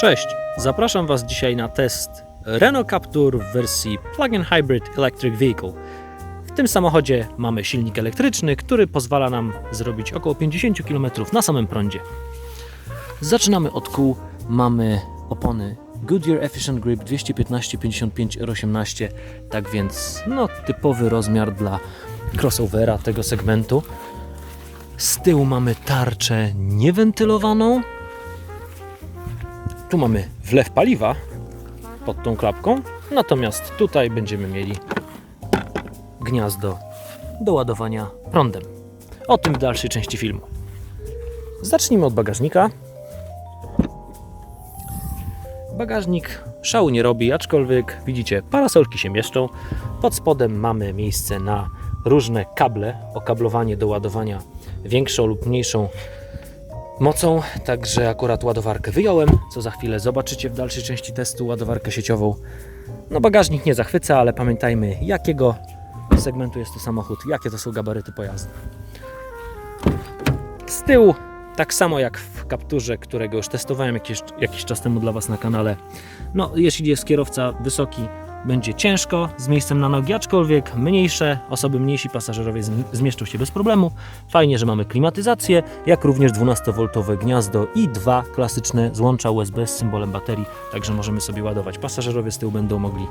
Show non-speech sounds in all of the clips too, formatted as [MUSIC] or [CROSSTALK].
Cześć, zapraszam Was dzisiaj na test Renault Captur w wersji Plug-in Hybrid Electric Vehicle. W tym samochodzie mamy silnik elektryczny, który pozwala nam zrobić około 50 km na samym prądzie. Zaczynamy od kół. Mamy opony Goodyear Efficient Grip 215-55 R18, tak więc no, typowy rozmiar dla crossovera tego segmentu. Z tyłu mamy tarczę niewentylowaną, tu mamy wlew paliwa pod tą klapką, natomiast tutaj będziemy mieli gniazdo do ładowania prądem. O tym w dalszej części filmu. Zacznijmy od bagażnika. Bagażnik szału nie robi, aczkolwiek widzicie, parasolki się mieszczą. Pod spodem mamy miejsce na różne kable, okablowanie do ładowania większą lub mniejszą mocą, także akurat ładowarkę wyjąłem, co za chwilę zobaczycie w dalszej części testu, ładowarkę sieciową. No bagażnik nie zachwyca, ale pamiętajmy jakiego segmentu jest to samochód, jakie to są gabaryty pojazdu. Z tyłu, tak samo jak w Capturze, którego już testowałem jakiś, jakiś czas temu dla Was na kanale, no jeśli jest kierowca wysoki, będzie ciężko z miejscem na nogi, aczkolwiek mniejsze, osoby mniejsi pasażerowie zm- zmieszczą się bez problemu. Fajnie, że mamy klimatyzację, jak również 12V gniazdo i dwa klasyczne złącza USB z symbolem baterii, także możemy sobie ładować. Pasażerowie z tyłu będą mogli,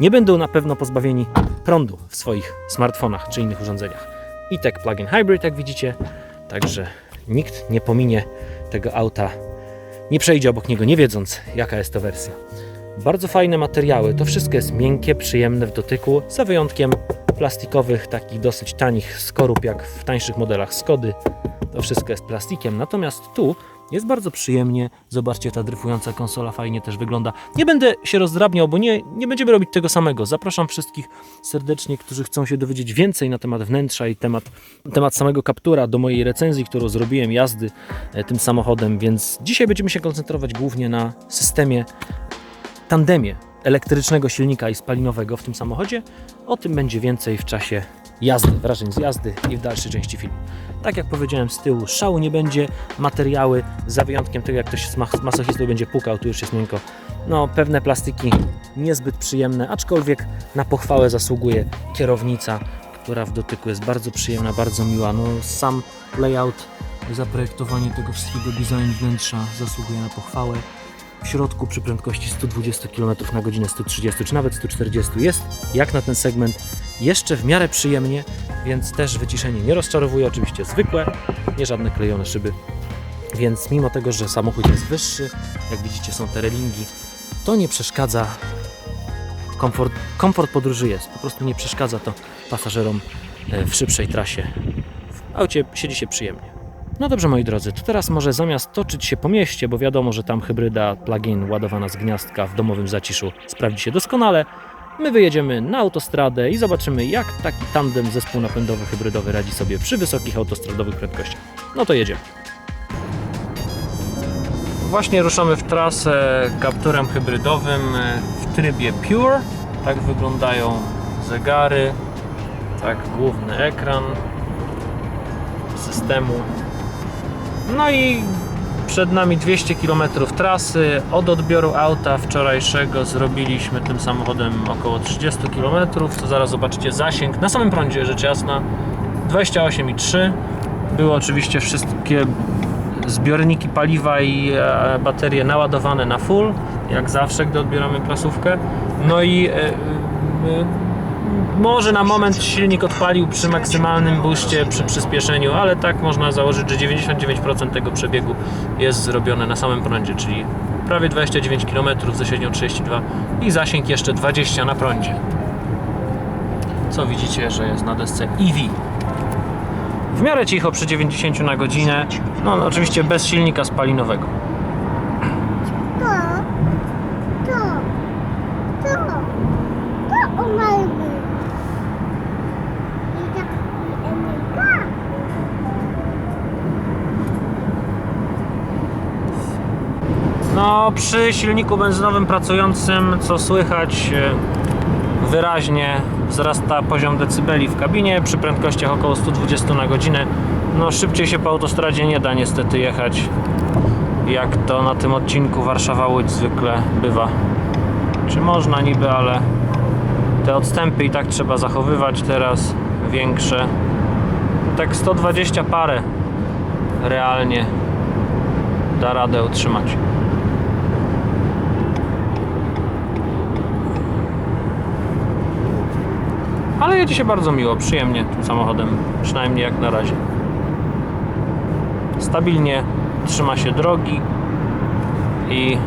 nie będą na pewno pozbawieni prądu w swoich smartfonach czy innych urządzeniach. I tak plug-in hybrid, jak widzicie, także nikt nie pominie tego auta, nie przejdzie obok niego nie wiedząc, jaka jest to wersja. Bardzo fajne materiały. To wszystko jest miękkie, przyjemne w dotyku, za wyjątkiem plastikowych, takich dosyć tanich skorup, jak w tańszych modelach Skody. To wszystko jest plastikiem. Natomiast tu jest bardzo przyjemnie. Zobaczcie, ta dryfująca konsola fajnie też wygląda. Nie będę się rozdrabniał, bo nie, nie będziemy robić tego samego. Zapraszam wszystkich serdecznie, którzy chcą się dowiedzieć więcej na temat wnętrza i temat, temat samego kaptura do mojej recenzji, którą zrobiłem jazdy e, tym samochodem. Więc dzisiaj będziemy się koncentrować głównie na systemie tandemie elektrycznego silnika i spalinowego w tym samochodzie. O tym będzie więcej w czasie jazdy, wrażeń z jazdy i w dalszej części filmu. Tak jak powiedziałem z tyłu, szału nie będzie, materiały, za wyjątkiem tego jak ktoś z mas- masochistą będzie pukał, tu już jest miękko. No, pewne plastiki niezbyt przyjemne, aczkolwiek na pochwałę zasługuje kierownica, która w dotyku jest bardzo przyjemna, bardzo miła. No, sam layout, zaprojektowanie tego wszystkiego, design wnętrza zasługuje na pochwałę w środku przy prędkości 120 km na godzinę, 130 czy nawet 140 jest jak na ten segment jeszcze w miarę przyjemnie, więc też wyciszenie nie rozczarowuje, oczywiście zwykłe, nie żadne klejone szyby. Więc mimo tego, że samochód jest wyższy, jak widzicie są te relingi, to nie przeszkadza. Komfort, komfort podróży jest, po prostu nie przeszkadza to pasażerom e, w szybszej trasie. W aucie siedzi się przyjemnie. No dobrze moi drodzy, to teraz może zamiast toczyć się po mieście, bo wiadomo, że tam hybryda plug-in ładowana z gniazdka w domowym zaciszu sprawdzi się doskonale, my wyjedziemy na autostradę i zobaczymy jak taki tandem zespół napędowy hybrydowy radzi sobie przy wysokich autostradowych prędkościach. No to jedziemy. Właśnie ruszamy w trasę kapturem hybrydowym w trybie Pure. Tak wyglądają zegary, tak główny ekran systemu no i przed nami 200 km trasy. Od odbioru auta wczorajszego zrobiliśmy tym samochodem około 30 km. To zaraz zobaczycie zasięg. Na samym prądzie rzecz jasna 28,3. Były oczywiście wszystkie zbiorniki paliwa i e, baterie naładowane na full, jak zawsze, gdy odbieramy prasówkę. No i e, może na moment silnik odpalił przy maksymalnym buście, przy przyspieszeniu, ale tak można założyć, że 99% tego przebiegu jest zrobione na samym prądzie, czyli prawie 29 km ze średnią 32 i zasięg jeszcze 20 na prądzie. Co widzicie, że jest na desce EV. W miarę cicho przy 90 na godzinę, no no, oczywiście bez silnika spalinowego. To, to, to, to umarły. I tak Emilka. No, przy silniku benzynowym pracującym, co słychać, e, wyraźnie wzrasta poziom decybeli w kabinie przy prędkościach około 120 na godzinę. No, szybciej się po autostradzie nie da niestety jechać. jak to na tym odcinku Warszawa-Łódź zwykle bywa. Czy można niby, ale te odstępy i tak trzeba zachowywać teraz, większe. Tak 120 parę realnie da radę utrzymać. Ale jedzie się bardzo miło, przyjemnie tym samochodem, przynajmniej jak na razie. Stabilnie trzyma się drogi i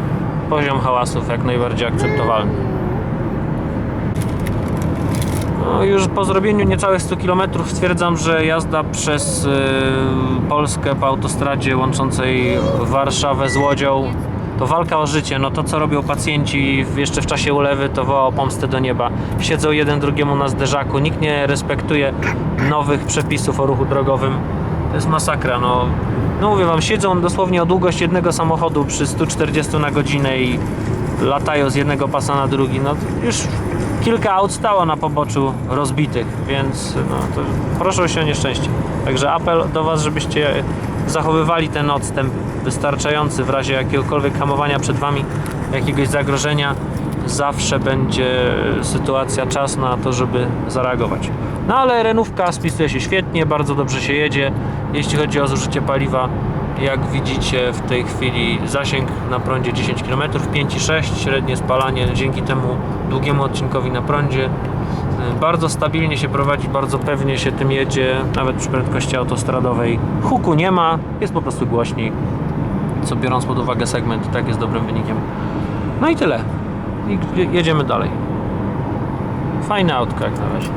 poziom hałasów jak najbardziej akceptowalny. No, już po zrobieniu niecałych 100 km stwierdzam, że jazda przez y, Polskę po autostradzie łączącej Warszawę z Łodzią to walka o życie. No to co robią pacjenci jeszcze w czasie ulewy to woła o pomstę do nieba. Siedzą jeden drugiemu na zderzaku, nikt nie respektuje nowych przepisów o ruchu drogowym. To jest masakra. No, no mówię wam, siedzą dosłownie o długość jednego samochodu przy 140 na godzinę i latają z jednego pasa na drugi. No już kilka aut stało na poboczu rozbitych, więc no, proszę się o nieszczęście. Także apel do Was, żebyście zachowywali ten odstęp wystarczający w razie jakiegokolwiek hamowania przed Wami, jakiegoś zagrożenia. Zawsze będzie sytuacja, czas na to, żeby zareagować. No ale renówka spisuje się świetnie, bardzo dobrze się jedzie. Jeśli chodzi o zużycie paliwa, jak widzicie w tej chwili zasięg na prądzie 10 km, 5,6 średnie spalanie dzięki temu długiemu odcinkowi na prądzie. Bardzo stabilnie się prowadzi, bardzo pewnie się tym jedzie, nawet przy prędkości autostradowej. Huku nie ma, jest po prostu głośniej, co biorąc pod uwagę segment, i tak jest dobrym wynikiem. No i tyle. I je- jedziemy dalej. Fajne autko jak na razie.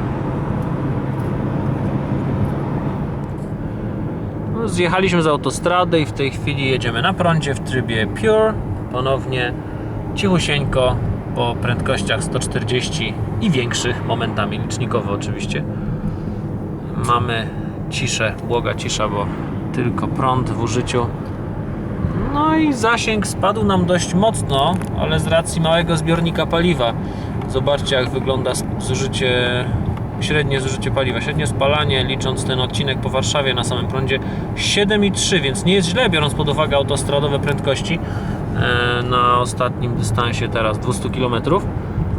No, Zjechaliśmy z autostrady i w tej chwili jedziemy na prądzie w trybie Pure. Ponownie cichusieńko po prędkościach 140 i większych, momentami licznikowo oczywiście. Mamy ciszę, błoga cisza, bo tylko prąd w użyciu. No i zasięg spadł nam dość mocno, ale z racji małego zbiornika paliwa. Zobaczcie jak wygląda zużycie, średnie zużycie paliwa, średnie spalanie, licząc ten odcinek po Warszawie na samym prądzie 7,3, więc nie jest źle, biorąc pod uwagę autostradowe prędkości e, na ostatnim dystansie teraz 200 km.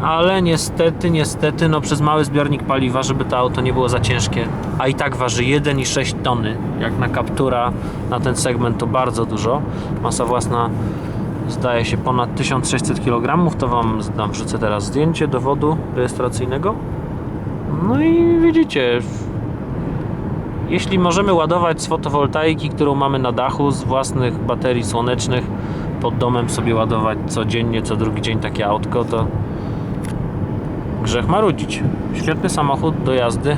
Ale niestety, niestety, no przez mały zbiornik paliwa, żeby to auto nie było za ciężkie, a i tak waży 1,6 tony, jak na kaptura na ten segment to bardzo dużo. Masa własna zdaje się ponad 1600 kg, to Wam dam, wrzucę teraz zdjęcie dowodu rejestracyjnego. No i widzicie, jeśli możemy ładować z fotowoltaiki, którą mamy na dachu, z własnych baterii słonecznych, pod domem sobie ładować codziennie, co drugi dzień takie autko, to grzech marudzić. Świetny samochód do jazdy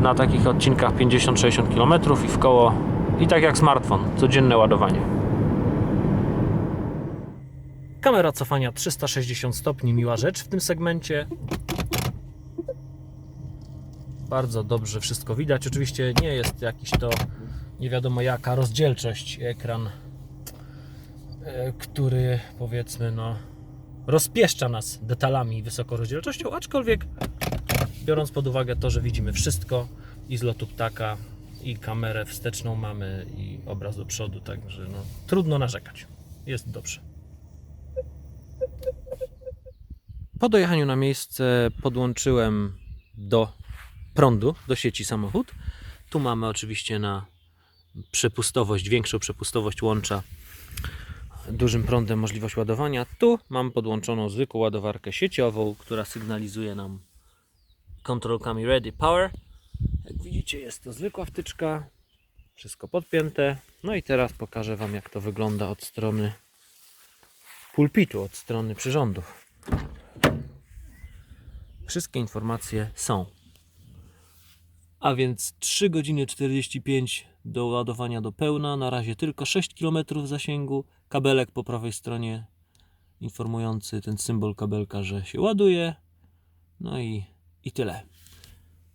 na takich odcinkach 50-60 km i w koło i tak jak smartfon, codzienne ładowanie. Kamera cofania 360 stopni, miła rzecz w tym segmencie. Bardzo dobrze wszystko widać. Oczywiście nie jest jakiś to nie wiadomo jaka rozdzielczość ekran, e, który powiedzmy no rozpieszcza nas detalami i wysoką rozdzielczością, aczkolwiek biorąc pod uwagę to, że widzimy wszystko i z lotu ptaka i kamerę wsteczną mamy i obraz do przodu, także no, trudno narzekać. Jest dobrze. Po dojechaniu na miejsce podłączyłem do prądu, do sieci samochód. Tu mamy oczywiście na przepustowość, większą przepustowość łącza dużym prądem możliwość ładowania. Tu mam podłączoną zwykłą ładowarkę sieciową, która sygnalizuje nam kontrolkami Ready Power. Jak widzicie jest to zwykła wtyczka, wszystko podpięte. No i teraz pokażę Wam jak to wygląda od strony pulpitu, od strony przyrządów. Wszystkie informacje są. A więc 3 godziny 45 do ładowania do pełna. Na razie tylko 6 km zasięgu. Kabelek po prawej stronie informujący ten symbol kabelka, że się ładuje. No i, i tyle.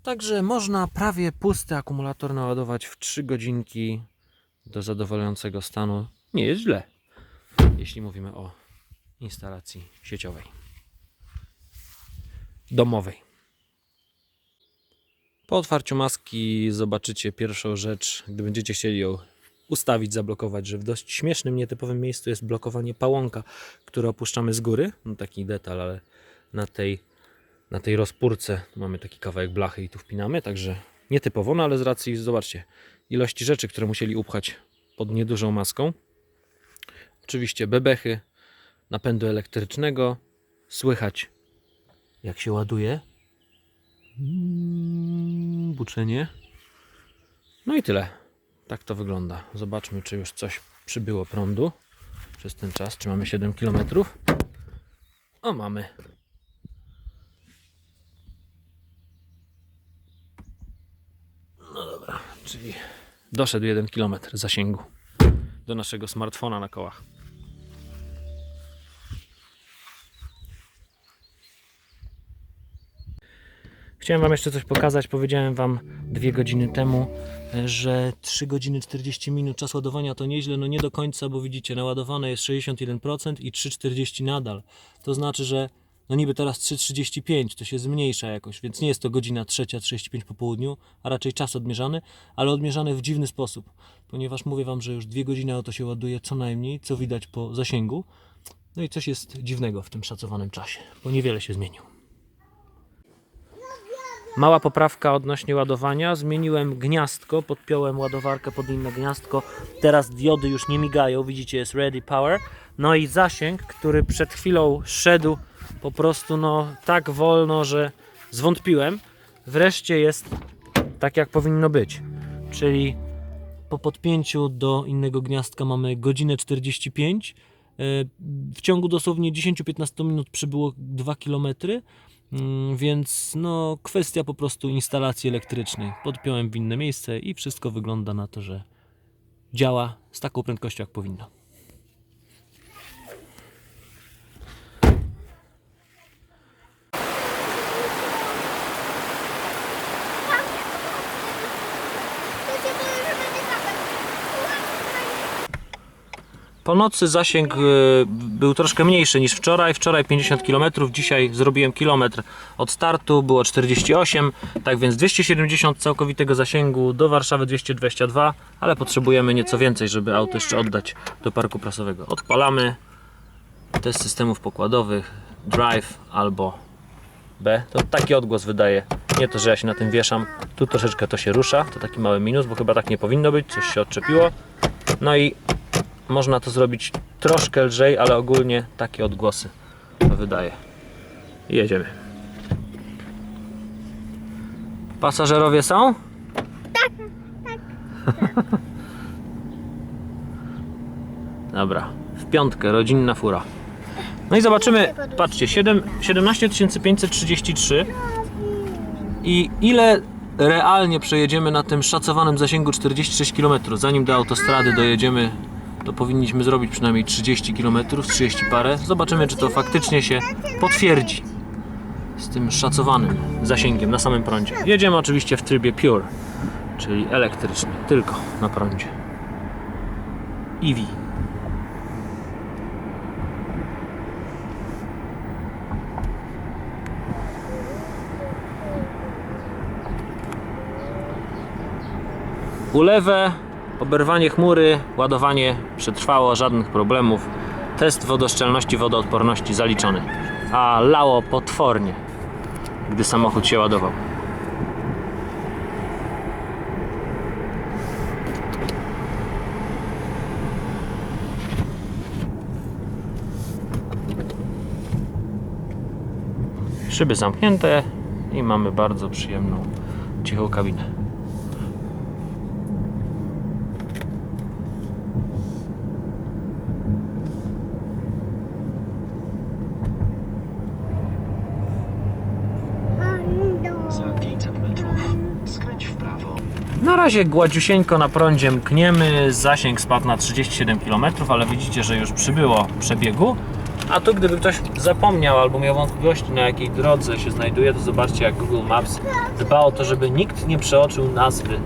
Także można prawie pusty akumulator naładować w 3 godzinki do zadowalającego stanu. Nie jest źle, jeśli mówimy o instalacji sieciowej. Domowej. Po otwarciu maski zobaczycie pierwszą rzecz, gdy będziecie chcieli ją ustawić, zablokować, że w dość śmiesznym, nietypowym miejscu jest blokowanie pałąka, które opuszczamy z góry. No taki detal, ale na tej, na tej rozpórce mamy taki kawałek blachy i tu wpinamy, także nietypowo, no ale z racji, zobaczcie, ilości rzeczy, które musieli upchać pod niedużą maską. Oczywiście bebechy, napędu elektrycznego, słychać jak się ładuje. Mm, Buczenie. No i tyle. Tak to wygląda. Zobaczmy, czy już coś przybyło prądu przez ten czas. Czy mamy 7 km? O, mamy. No dobra, czyli doszedł 1 km zasięgu do naszego smartfona na kołach. Chciałem Wam jeszcze coś pokazać. Powiedziałem Wam dwie godziny temu, e, że 3 godziny 40 minut czas ładowania to nieźle, no nie do końca, bo widzicie, naładowane jest 61% i 3,40 nadal. To znaczy, że no niby teraz 3,35 to się zmniejsza jakoś, więc nie jest to godzina 3.35 po południu, a raczej czas odmierzany, ale odmierzany w dziwny sposób, ponieważ mówię Wam, że już dwie godziny auto się ładuje co najmniej, co widać po zasięgu. No i coś jest dziwnego w tym szacowanym czasie, bo niewiele się zmienił. Mała poprawka odnośnie ładowania. Zmieniłem gniazdko, podpiąłem ładowarkę pod inne gniazdko. Teraz diody już nie migają, widzicie, jest ready power. No i zasięg, który przed chwilą szedł po prostu no tak wolno, że zwątpiłem. Wreszcie jest tak jak powinno być. Czyli po podpięciu do innego gniazdka mamy godzinę 45. E, W ciągu dosłownie 10-15 minut przybyło 2 km. Mm, Więc no, kwestia po prostu instalacji elektrycznej. Podpiąłem w inne miejsce i wszystko wygląda na to, że działa z taką prędkością, jak powinno. Po nocy zasięg y, był troszkę mniejszy niż wczoraj. Wczoraj 50 km, dzisiaj zrobiłem kilometr od startu, było 48, tak więc 270 całkowitego zasięgu do Warszawy 222, ale potrzebujemy nieco więcej, żeby auto jeszcze oddać do parku prasowego. Odpalamy test systemów pokładowych, drive albo B. To taki odgłos wydaje. Nie to, że ja się na tym wieszam. Tu troszeczkę to się rusza. To taki mały minus, bo chyba tak nie powinno być. Coś się odczepiło. No i można to zrobić troszkę lżej, ale ogólnie takie odgłosy wydaje. I Jedziemy. Pasażerowie są? Tak, [LAUGHS] Dobra, w piątkę, rodzinna fura. No i zobaczymy, patrzcie, 7, 17 533 i ile realnie przejedziemy na tym szacowanym zasięgu 46 km. Zanim do autostrady dojedziemy, to powinniśmy zrobić przynajmniej 30 km, 30 parę. Zobaczymy, czy to faktycznie się potwierdzi z tym szacowanym zasięgiem na samym prądzie. Jedziemy oczywiście w trybie pure, czyli elektryczny, tylko na prądzie. EV. Ulewę, oberwanie chmury, ładowanie przetrwało, żadnych problemów. Test wodoszczelności, wodoodporności zaliczony. A lało potwornie, gdy samochód się ładował. Szyby zamknięte i mamy bardzo przyjemną, cichą kabinę. Za 500 metrów skręć w prawo. Na razie gładziusieńko na prądzie mkniemy, zasięg spadł na 37 km, ale widzicie, że już przybyło przebiegu. A tu gdyby ktoś zapomniał albo miał wątpliwości na jakiej drodze się znajduje, to zobaczcie jak Google Maps dba o to, żeby nikt nie przeoczył nazwy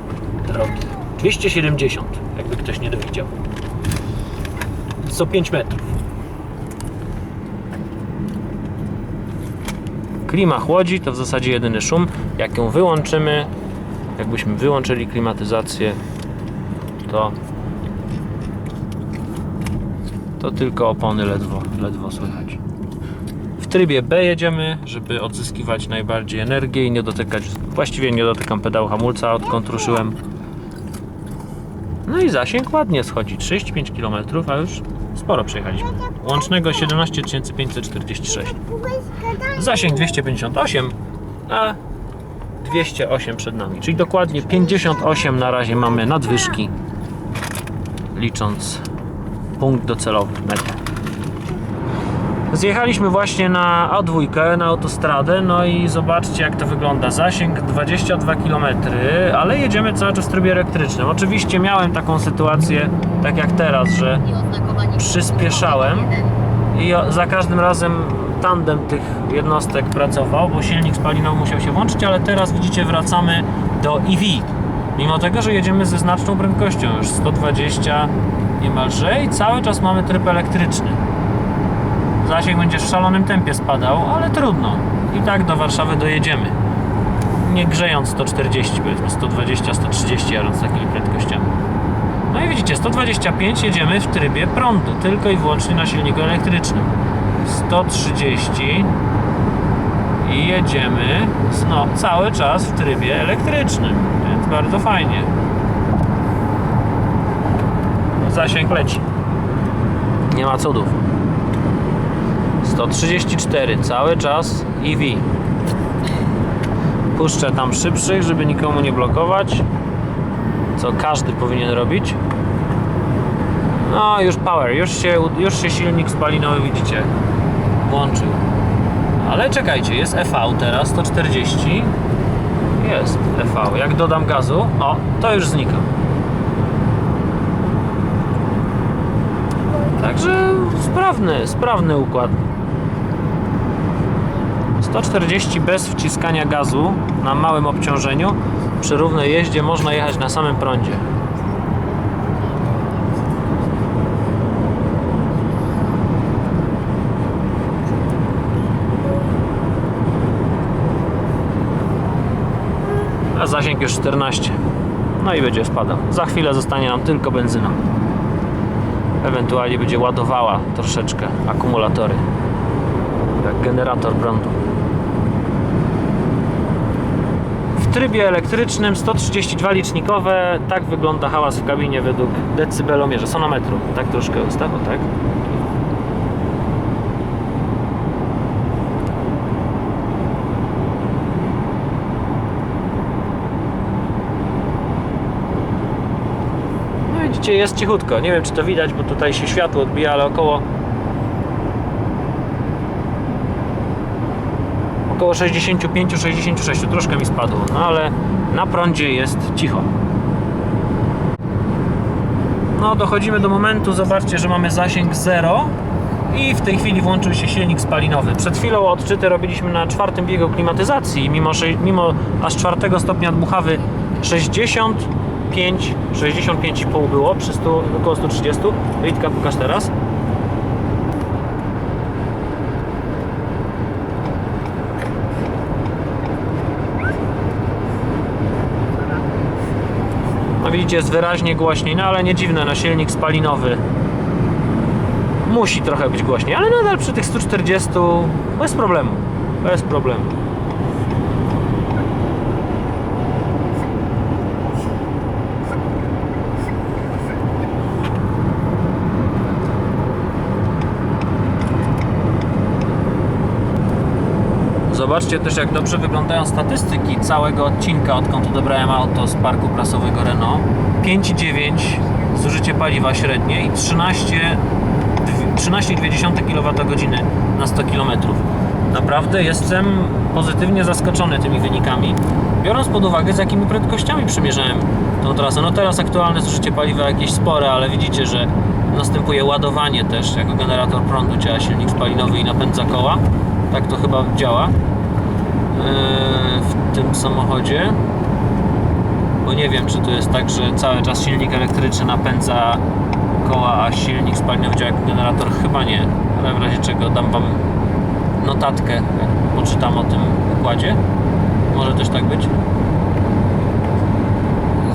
drogi. 270, jakby ktoś nie dowiedział. Co 5 metrów. Klima chłodzi, to w zasadzie jedyny szum. Jak ją wyłączymy, jakbyśmy wyłączyli klimatyzację, to to tylko opony ledwo, ledwo słychać. W trybie B jedziemy, żeby odzyskiwać najbardziej energię i nie dotykać, właściwie nie dotykam pedału hamulca, odkąd ruszyłem. No i zasięg ładnie schodzi, 35 km, a już sporo przejechaliśmy. Łącznego 17 546. Zasięg 258, a 208 przed nami, czyli dokładnie 58 na razie mamy nadwyżki, licząc punkt docelowy, metę. Zjechaliśmy właśnie na A2, na autostradę, no i zobaczcie jak to wygląda. Zasięg 22 km, ale jedziemy cały czas w trybie elektrycznym. Oczywiście miałem taką sytuację, tak jak teraz, że przyspieszałem i za każdym razem tandem tych jednostek pracował, bo silnik spalinowy musiał się włączyć, ale teraz widzicie wracamy do EV. Mimo tego, że jedziemy ze znaczną prędkością, już 120 niemalże i cały czas mamy tryb elektryczny. Zasięg będzie w szalonym tempie spadał, ale trudno. I tak do Warszawy dojedziemy. Nie grzejąc 140, powiedzmy 120, 130 jadąc takimi prędkościami. No i widzicie, 125 jedziemy w trybie prądu, tylko i wyłącznie na silniku elektrycznym. 130 i jedziemy no, cały czas w trybie elektrycznym, więc bardzo fajnie. Zasięg leci. Nie ma cudów. 134 cały czas EV. Puszczę tam szybszych, żeby nikomu nie blokować. Co każdy powinien robić. No już power, już się, już się silnik spalinowy widzicie włączył. Ale czekajcie, jest EV teraz 140. Jest EV. Jak dodam gazu, o, to już znika. Także sprawny, sprawny układ. 140 bez wciskania gazu na małym obciążeniu. Przy równej jeździe można jechać na samym prądzie. Zasięg już 14. No i będzie spadał. Za chwilę zostanie nam tylko benzyna. Ewentualnie będzie ładowała troszeczkę akumulatory. Jak generator prądu. W trybie elektrycznym 132 licznikowe. Tak wygląda hałas w kabinie według decybelomierza, sonometru. Tak troszkę ustaw, o tak. Widzicie, jest cichutko. Nie wiem, czy to widać, bo tutaj się światło odbija, ale około około 65-66, troszkę mi spadło, no ale na prądzie jest cicho. No, dochodzimy do momentu, zobaczcie, że mamy zasięg 0 i w tej chwili włączył się silnik spalinowy. Przed chwilą odczyty robiliśmy na czwartym biegu klimatyzacji, mimo, mimo aż czwartego stopnia dmuchawy 65, 65,5 było przy 100, około 130. Witka, pokaż teraz. No widzicie, jest wyraźnie głośniej, no ale nie dziwne, no silnik spalinowy musi trochę być głośniej, ale nadal przy tych 140 bez problemu, bez problemu. Zobaczcie też, jak dobrze wyglądają statystyki całego odcinka, odkąd odebrałem auto z parku prasowego Renault. 5,9 zużycie paliwa średnie i 13 13,2 kWh na 100 km. Naprawdę jestem pozytywnie zaskoczony tymi wynikami, biorąc pod uwagę z jakimi prędkościami przymierzałem tą trasę. No teraz aktualne zużycie paliwa jakieś spore, ale widzicie, że następuje ładowanie też, jako generator prądu działa silnik spalinowy i napędza koła. Tak to chyba działa w tym samochodzie. Bo nie wiem, czy to jest tak, że cały czas silnik elektryczny napędza koła, a silnik spalinowy działa jako generator? Chyba nie. Ale w razie czego dam Wam notatkę, jak poczytam o tym układzie. Może też tak być.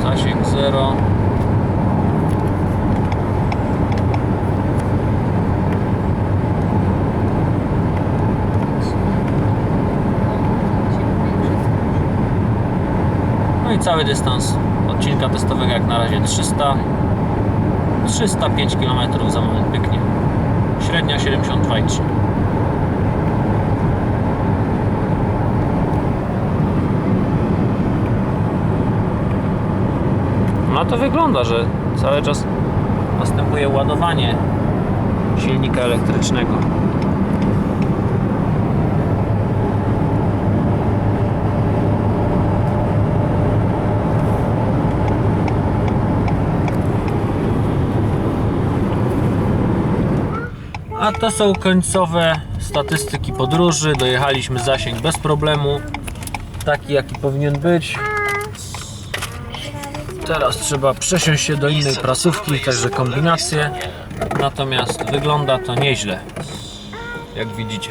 Zasięg 0. Cały dystans odcinka testowego jak na razie 300 305 km za moment pyknie. Średnia 72,3. No to wygląda, że cały czas następuje ładowanie silnika elektrycznego. To są końcowe statystyki podróży. Dojechaliśmy zasięg bez problemu. Taki jaki powinien być. Teraz trzeba przesiąść się do innej prasówki, także kombinacje. Natomiast wygląda to nieźle. Jak widzicie.